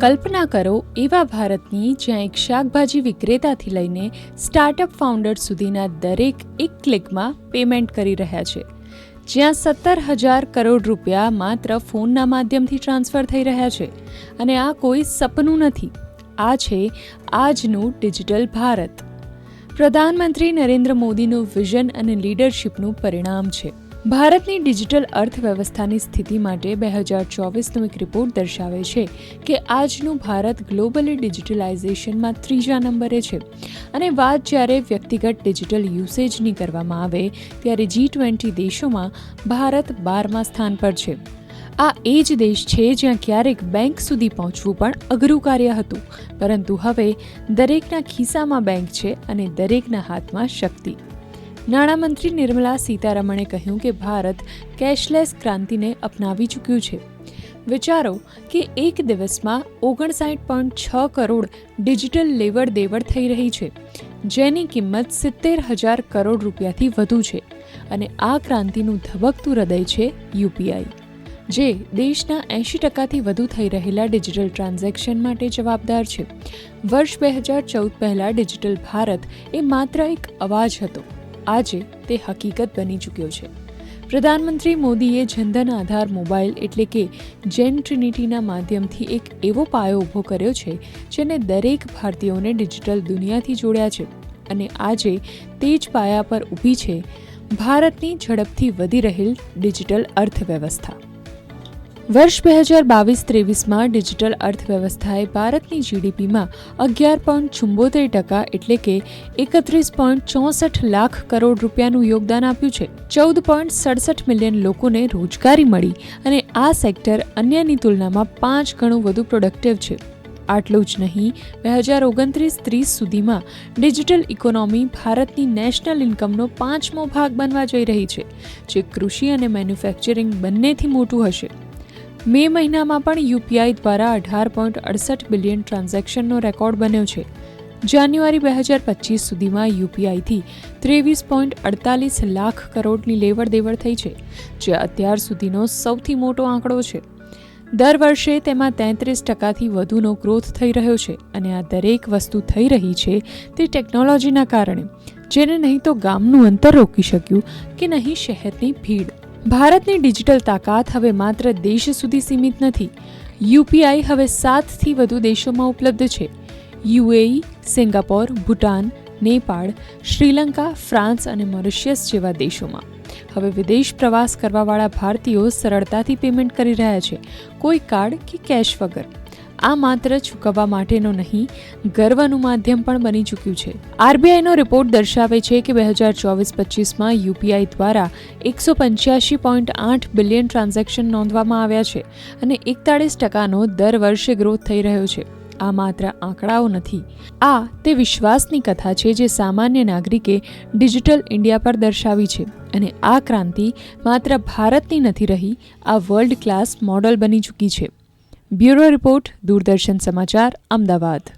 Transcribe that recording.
કલ્પના કરો, એવા ભારતની જ્યાં એક શાકભાજી વિક્રેતાથી લઈને સ્ટાર્ટઅપ ફાઉન્ડર સુધીના દરેક એક ક્લિકમાં પેમેન્ટ કરી રહ્યા છે. જ્યાં સત્તર હજાર કરોડ રૂપિયા માત્ર ફોનના માધ્યમથી ટ્રાન્સફર થઈ રહ્યા છે. અને આ કોઈ સપનું નથી. આ છે આજનું ડિજિટલ ભારત. પ્રધાનમંત્રી નરેન્દ્ર મોદીનું વિઝન અને લીડરશિપનું પરિણામ છે. ભારતની ડિજિટલ અર્થવ્યવસ્થાની સ્થિતિ માટે બે હજાર ચોવીસનો એક રિપોર્ટ દર્શાવે છે કે આજનું ભારત ગ્લોબલી ડિજિટલાઇઝેશનમાં ત્રીજા નંબરે છે. અને વાત જ્યારે વ્યક્તિગત ડિજિટલ યુસેજની કરવામાં આવે, ત્યારે જી ટ્વેન્ટી દેશોમાં ભારત બારમા સ્થાન પર છે. આ એ જ દેશ છે જ્યાં ક્યારેક બેંક સુધી પહોંચવું પણ અઘરું કાર્ય હતું. પરંતુ હવે દરેકના ખિસ્સામાં બેંક છે અને દરેકના હાથમાં શક્તિ. નાણામંત્રી નિર્મલા સીતારમણે કહ્યું કે ભારત કેશલેસ ક્રાંતિને અપનાવી ચૂક્યું છે. વિચારો કે એક દિવસમાં ઓગણસાઠ પોઈન્ટ છ કરોડ ડિજિટલ લેવડ દેવડ થઈ રહી છે, જેની કિંમત સિત્તેર હજાર કરોડ રૂપિયાથી વધુ છે અને આ ક્રાંતિનું ધબકતું હૃદય છે યુપીઆઈ જે દેશના એંશી ટકાથી વધુ થઈ રહેલા ડિજિટલ ટ્રાન્ઝેક્શન માટે જવાબદાર છે. વર્ષ બે હજાર ચૌદ પહેલાં ડિજિટલ ભારત એ માત્ર એક અવાજ હતો. આજે તે હકીકત બની ચૂક્યો છે. પ્રધાનમંત્રી મોદીએ જનધન આધાર મોબાઈલ એટલે કે જેન ટ્રિનિટીના માધ્યમથી એક એવો પાયો ઊભો કર્યો છે, જેને દરેક ભારતીયોને ડિજિટલ દુનિયાથી જોડ્યા છે. અને આજે તે જ પાયા પર ઊભી છે ભારતની ઝડપથી વધી રહેલ ડિજિટલ અર્થવ્યવસ્થા. વર્ષ બે હજાર બાવીસ ત્રેવીસમાં ડિજિટલ અર્થવ્યવસ્થાએ ભારતની જીડીપીમાં અગિયાર પોઈન્ટ ચુંબોતેર ટકા એટલે કે એકત્રીસ પોઈન્ટ ચોસઠ લાખ કરોડ રૂપિયાનું યોગદાન આપ્યું છે. ચૌદ પોઈન્ટ સડસઠ મિલિયન લોકોને રોજગારી મળી અને આ સેક્ટર અન્યની તુલનામાં પાંચ ગણું વધુ પ્રોડક્ટિવ છે. આટલું જ નહીં, બે હજાર ઓગણત્રીસ ત્રીસ સુધીમાં ડિજિટલ ઇકોનોમી ભારતની નેશનલ ઇન્કમનો પાંચમો ભાગ બનવા જઈ રહી છે, જે કૃષિ અને મેન્યુફેક્ચરિંગ બંનેથી મોટું હશે. મે મહિનામાં પણ યુપીઆઈ દ્વારા અઢાર પોઈન્ટ અડસઠ બિલિયન ટ્રાન્ઝેક્શનનો રેકોર્ડ બન્યો છે. જાન્યુઆરી બે હજાર પચીસ સુધીમાં યુપીઆઈથી ત્રેવીસ પોઈન્ટ અડતાલીસ લાખ કરોડની લેવડ દેવડ થઈ છે, જે અત્યાર સુધીનો સૌથી મોટો આંકડો છે. દર વર્ષે તેમાં તેત્રીસ ટકાથી વધુનો ગ્રોથ થઈ રહ્યો છે અને આ દરેક વસ્તુ થઈ રહી છે તે ટેકનોલોજીના કારણે, જેને નહીં તો ગામનું અંતર રોકી શક્યું કે નહીં શહેરની ભીડ. ભારતની ડિજિટલ તાકાત હવે માત્ર દેશ સુધી સીમિત નથી. યુપીઆઈ હવે સાતથી વધુ દેશોમાં ઉપલબ્ધ છે. UAE, Singapore, Bhutan, Nepal, Sri Lanka, France અને મોરિશિયસ જેવા દેશોમાં. હવે વિદેશ પ્રવાસ કરવાવાળા ભારતીયો સરળતાથી પેમેન્ટ કરી રહ્યા છે. કોઈ કાર્ડ કે કેશ વગર. આ માત્ર ચૂકવવા માટેનો નહીં, ગર્વનું માધ્યમ પણ બની ચૂક્યું છે. આરબીઆઈનો રિપોર્ટ દર્શાવે છે કે બે હજાર ચોવીસ પચીસમાં યુપીઆઈ દ્વારા એકસો પંચ્યાસી પોઈન્ટ આઠ બિલિયન ટ્રાન્ઝેક્શન નોંધવામાં આવ્યા છે અને એકતાળીસ ટકાનો દર વર્ષે ગ્રોથ થઈ રહ્યો છે. આ માત્ર આંકડાઓ નથી. આ તે વિશ્વાસની કથા છે જે સામાન્ય નાગરિકે ડિજિટલ ઇન્ડિયા પર દર્શાવી છે અને આ ક્રાંતિ માત્ર ભારતની નથી રહી, આ વર્લ્ડ ક્લાસ મોડલ બની ચૂકી છે. બ્યુરો રિપોર્ટ દૂરદર્શન સમાચાર અમદાવાદ.